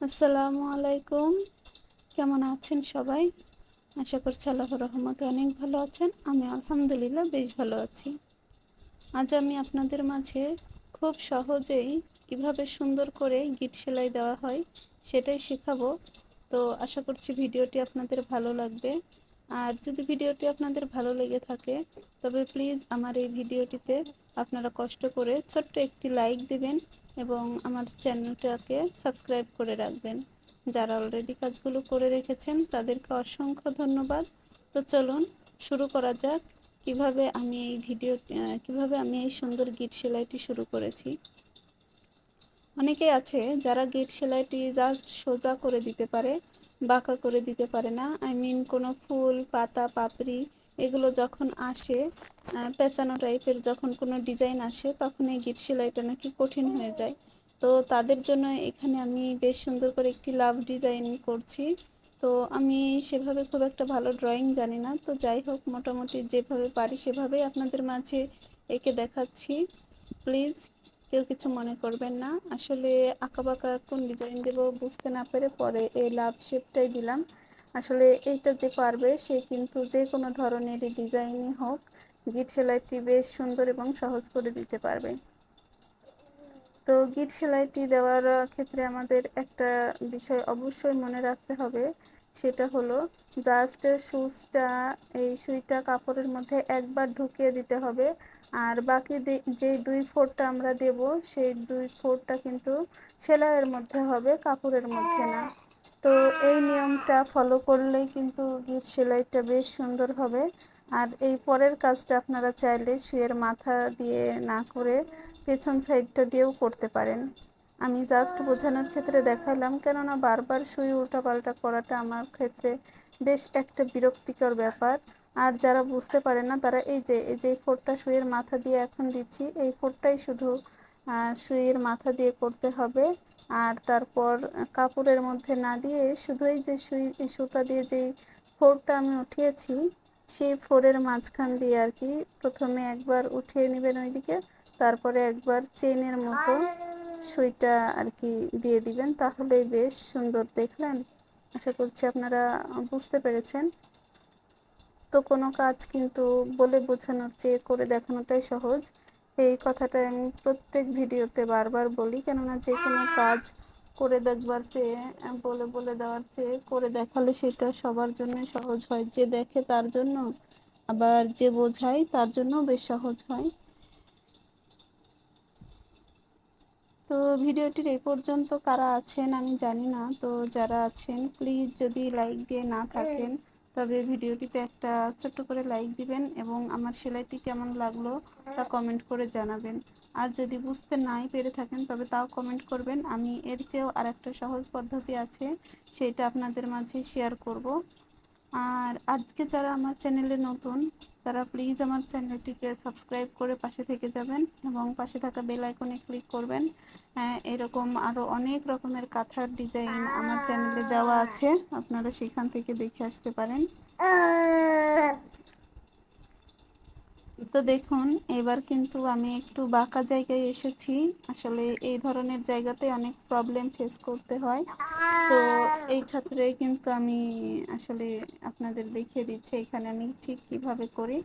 আসসালামু আলাইকুম। কেমন আছেন সবাই? আশা করছি আল্লাহর রহমতে অনেক ভালো আছেন। আমি আলহামদুলিল্লাহ বেশ ভালো আছি। আজ আমি আপনাদের মাঝে খুব সহজেই কীভাবে সুন্দর করে গিট সেলাই দেওয়া হয় সেটাই শেখাবো। তো আশা করছি ভিডিওটি আপনাদের ভালো লাগবে। আর যদি ভিডিওটি আপনাদের ভালো লেগে থাকে, তবে প্লিজ আমার এই ভিডিওটিতে আপনারা কষ্ট করে ছোট্ট একটি লাইক দেবেন এবং আমার চ্যানেলটাকে সাবস্ক্রাইব করে রাখবেন। যারা অলরেডি কাজগুলো করে রেখেছেন, তাদেরকে অসংখ্য ধন্যবাদ। তো চলুন, শুরু করা যাক। কীভাবে আমি এই ভিডিও কীভাবে আমি এই সুন্দর গিট সেলাইটি শুরু করেছি? অনেকে আছে যারা গেট সেলাইটি জাস্ট সোজা করে দিতে পারে, বাঁকা করে দিতে পারে না। আই মিন কোনো ফুল, পাতা, পাপড়ি এগুলো যখন আসে পেঁচানো টাইপের যখন কোনো ডিজাইন আসে, তখন এই গিট সেলাইটা নাকি কঠিন হয়ে যায়। তো তাদের জন্য এখানে আমি বেশ সুন্দর করে একটি লাভ ডিজাইন করছি। তো আমি সেভাবে খুব একটা ভালো ড্রয়িং জানি না। তো যাই হোক, মোটামুটি যেভাবে পারি সেভাবেই আপনাদের মাঝে একে দেখাচ্ছি। প্লিজ, কেউ কিছু মনে করবেন না। আসলে আঁকা বাঁকা কোন ডিজাইন দেবো বুঝতে না পেরে পরে এই লাভ শেপটাই দিলাম। আসলে এইটা যে পারবে, সে কিন্তু যে কোনো ধরনের ডিজাইনই হোক গিট সেলাইটি বেশ সুন্দর এবং সহজ করে দিতে পারবে। তো গিট সেলাইটি দেওয়ার ক্ষেত্রে আমাদের একটা বিষয় অবশ্যই মনে রাখতে হবে, সেটা হলো জাস্ট সুচটা এই সুইটা কাপড়ের মধ্যে একবার ঢুকিয়ে দিতে হবে, আর বাকি যে দুই ফোরটা আমরা দেব, সেই দুই ফোরটা কিন্তু সেলাইয়ের মধ্যে হবে, কাপড়ের মধ্যে না। তো এই নিয়মটা ফলো করলেই কিন্তু গিট সেলাইটা বেশ সুন্দর হবে। আর এই পরের কাজটা আপনারা চাইলে শুয়ের মাথা দিয়ে না করে পেছন সাইডটা দিয়েও করতে পারেন। আমি জাস্ট বোঝানোর ক্ষেত্রে দেখালাম, কেননা বারবার শুয়ে উল্টাপাল্টা করাটা আমার ক্ষেত্রে বেশ একটা বিরক্তিকর ব্যাপার। আর যারা বুঝতে পারে না, তারা এই যে এই যে ফোরটা শুয়ের মাথা দিয়ে এখন দিচ্ছি, এই ফোরটাই শুধু শুয়ের মাথা দিয়ে করতে হবে। আর তারপর কাপড়ের মধ্যে না দিয়ে শুধু এই যে সুই, সুতা দিয়ে যে ফোরটা আমি উঠিয়েছি, সেই ফোরের মাঝখান দিয়ে আর কি প্রথমে একবার উঠিয়ে নেবেন ওইদিকে, তারপরে একবার চেনের মতো সুইটা আর কি দিয়ে দিবেন। তাহলেই বেশ সুন্দর, দেখলেন? আশা করছি আপনারা বুঝতে পেরেছেন। তো কোনো কাজ কিন্তু বলে বোঝানোর চেয়ে করে দেখানোটাই সহজ। এই কথাটা আমি প্রত্যেক ভিডিওতে বারবার বলি, কেননা যে কোনো কাজ করে দেখবার চেয়ে, বলে বলে দেওয়ার চেয়ে, করে দেখালে সেটা সবার জন্য সহজ হয়। যে দেখে তার জন্য, আবার যে বোঝায় তার জন্য বেশ সহজ হয়। তো ভিডিওটির এই পর্যন্ত কারা আছেন আমি জানি না, তো যারা আছেন প্লিজ যদি লাইক দিয়ে না থাকেন তবে ভিডিওটিতে একটা ছোট্ট করে লাইক দিবেন এবং আমার সেলাইটি কেমন লাগল তা কমেন্ট করে জানাবেন। আর যদি বুঝতে নাই পেরে থাকেন, তবে তাও কমেন্ট করবেন। আমি এর চেয়েও আর একটা সহজ পদ্ধতি আছে, সেটা আপনাদের মাঝে শেয়ার করব। আর আজকে যারা আমার চ্যানেলে নতুন, তারা প্লিজ আমার চ্যানেলটিকে সাবস্ক্রাইব করে পাশে থেকে যাবেন এবং পাশে থাকা বেল আইকনে ক্লিক করবেন। এরকম আরও অনেক রকমের কাঁথার ডিজাইন আমার চ্যানেলে দেওয়া আছে। আপনারা সেখান থেকে দেখে আসতে পারেন। তো দেখুন, এবার কিন্তু আমি একটু বাঁকা জায়গায় এসেছি। আসলে এই ধরনের জায়গাতে অনেক প্রবলেম ফেস করতে হয়। তো এই ক্ষেত্রে কিন্তু আমি আসলে আপনাদের দেখিয়ে দিচ্ছি এখানে আমি ঠিক কীভাবে করি।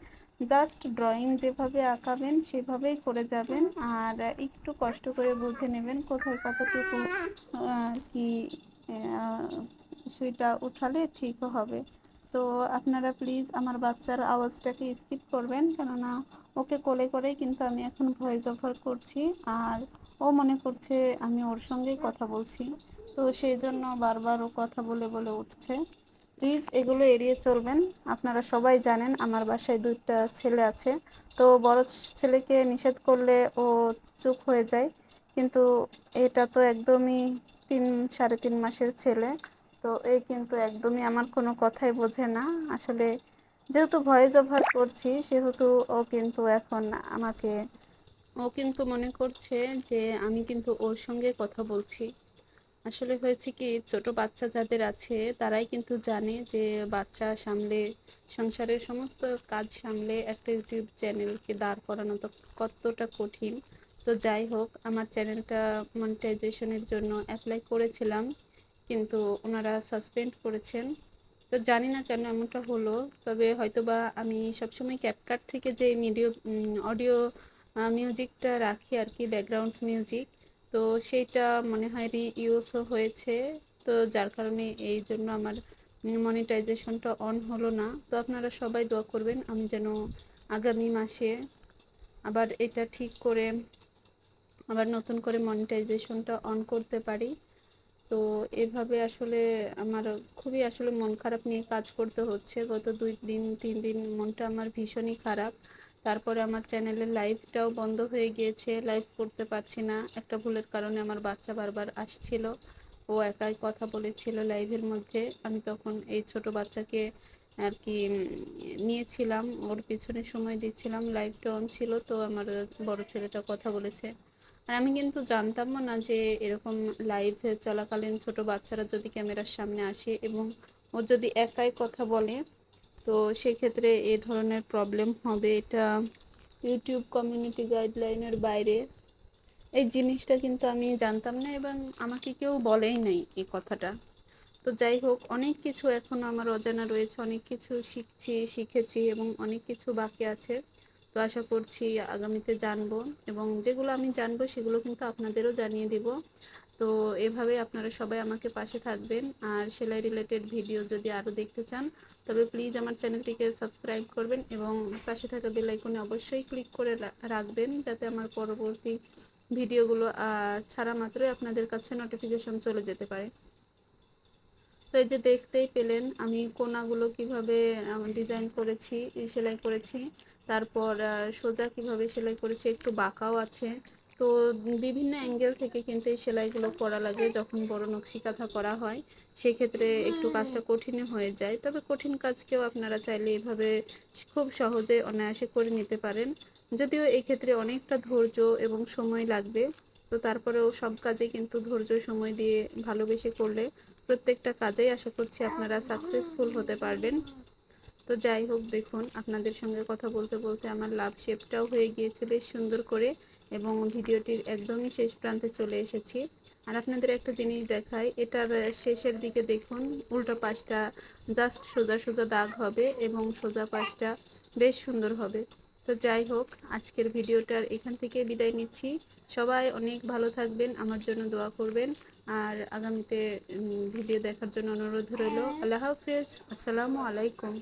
জাস্ট ড্রয়িং যেভাবে আঁকাবেন, সেভাবেই করে যাবেন। আর একটু কষ্ট করে বুঝে নেবেন কোথায় কতটুকু কি সুইটা উঠালে ঠিকও হবে। তো আপনারা প্লিজ আমার বাচ্চার আওয়াজটাকে স্কিপ করবেন, কেননা ওকে কোলে করেই কিন্তু আমি এখন ভয়েস ওভার করছি। আর ও মনে করছে আমি ওর সঙ্গেই কথা বলছি। তো সেই জন্য বারবার ও কথা বলে বলে উঠছে। প্লিজ এগুলো এড়িয়ে চলবেন। আপনারা সবাই জানেন আমার বাসায় দুইটা ছেলে আছে। তো বড় ছেলেকে নিষেধ করলে ও চুপ হয়ে যায়। কিন্তু এটা তো একদমই তিন, সাড়ে তিন মাসের ছেলে। তো এই কিন্তু একদমই আমার কোনো কথাই বোঝে না। আসলে যেহেতু ভয়েস ওভার করছি, সেহেতু ও কিন্তু এখন আমাকে ও কিন্তু মনে করছে যে আমি কিন্তু ওর সঙ্গে কথা বলছি। আসলে হয়েছে কি, ছোট বাচ্চা যাদের আছে, তারাই কিন্তু জানে যে বাচ্চা সামলে, সংসারের সমস্ত কাজ সামলে একটা ইউটিউব চ্যানেলকে দাঁড় করানো তো কতটা কঠিন। তো যাই হোক, আমার চ্যানেলটা মনিটাইজেশনের জন্য অ্যাপ্লাই করেছিলাম। কিন্তু ওনারা সাসপেন্ড করেছেন। তো জানি না কেন এমনটা হলো, তবে হয়তোবা আমি সবসময় ক্যাপকাট থেকে যে মিডিও অডিও মিউজিকটা রাখি আর কি ব্যাকগ্রাউন্ড মিউজিক তো সেইটা মনে হয় রি ইউজও হয়েছে। তো যার কারণে এই জন্য আমার মনিটাইজেশনটা অন হলো না। তো আপনারা সবাই দোয়া করবেন, আমি যেন আগামী মাসে আবার এটা ঠিক করে, আবার নতুন করে মনিটাইজেশনটা অন করতে পারি। তো এভাবে আসলে আমার খুবই আসলে মন খারাপ নিয়ে কাজ করতে হচ্ছে। গত দুই দিন, তিন দিন মনটা আমার ভীষণই খারাপ। তারপরে আমার চ্যানেলের লাইভটাও বন্ধ হয়ে গিয়েছে, লাইভ করতে পারছি না। একটা ভুলের কারণে আমার বাচ্চা বারবার আসছিল। ও একাই কথা বলেছিল লাইভের মধ্যে। আমি তখন এই ছোট বাচ্চাকে আর কি নিয়েছিলাম। ওর পিছনে সময় দিচ্ছিলাম। লাইভটা অন ছিল তো আমার বড় ছেলেটা কথা বলেছে। আর আমি কিন্তু জানতামও না যে এরকম লাইভ চলাকালীন ছোট বাচ্চারা যদি ক্যামেরার সামনে আসে এবং ও যদি একাই কথা বলে, তো সেক্ষেত্রে এ ধরনের প্রবলেম হবে। এটা ইউটিউব কমিউনিটি গাইডলাইনের বাইরে। এই জিনিসটা কিন্তু আমি জানতাম না এবং আমাকে কেউ বলেই নাই এই কথাটা। তো যাই হোক, অনেক কিছু এখনও আমার অজানা রয়েছে, অনেক কিছু শিখছি, শিখেছি এবং অনেক কিছু বাকি আছে। তো আশা করছি আগামীতে জানব এবং যেগুলো আমি জানব সেগুলো কিন্তু আপনাদেরও জানিয়ে দিব। তো এভাবে আপনারা সবাই আমাকে পাশে থাকবেন। আর সেলাই রিলেটেড ভিডিও যদি আরও দেখতে চান, তবে প্লিজ আমার চ্যানেলটিকে সাবস্ক্রাইব করবেন এবং পাশে থাকা বেল আইকনে অবশ্যই ক্লিক করে রাখবেন যাতে আমার পরবর্তী ভিডিওগুলো ছাড়া মাত্রই আপনাদের কাছে নোটিফিকেশন চলে যেতে পারে। তো এই যে দেখতেই পেলেন, আমি কোনাগুলো কীভাবে ডিজাইন করেছি সেলাই করেছি। তারপর সোজা কীভাবে সেলাই করেছি, একটু বাঁকাও আছে। তো বিভিন্ন অ্যাঙ্গেল থেকে কিন্তু এই সেলাইগুলো করা লাগে যখন বড় নকশি কাঁথা করা হয়। সেক্ষেত্রে একটু কাজটা কঠিন হয়ে যায়। তবে কঠিন কাজকেও আপনারা চাইলে এভাবে খুব সহজে অনায়াসে করে নিতে পারেন। যদিও এক্ষেত্রে অনেকটা ধৈর্য এবং সময় লাগবে। তো তারপরেও সব কাজে কিন্তু ধৈর্য, সময় দিয়ে ভালোবেসে করলে প্রত্যেকটা কাজেই আশা করছি আপনারা সাকসেসফুল হতে পারবেন। তো যাই হোক, দেখুন, আপনাদের সঙ্গে কথা বলতে বলতে আমার লাভ শেপটাও হয়ে গিয়েছে বেশ সুন্দর করে এবং ভিডিওটির একদমই শেষ প্রান্তে চলে এসেছি। আর আপনাদের একটা জিনিস দেখাই, এটার শেষের দিকে দেখুন, উল্টো পাশটা জাস্ট সোজা সোজা দাগ হবে এবং সোজা পাশটা বেশ সুন্দর হবে। তো যাই হোক, আজকের ভিডিওটার এখান থেকে বিদায় নিচ্ছি। সবাই অনেক ভালো থাকবেন, আমার জন্য দোয়া করবেন। আর আগামীতে ভিডিও দেখার জন্য অনুরোধ রইল। আল্লাহ হাফেজ। আসসালামু আলাইকুম।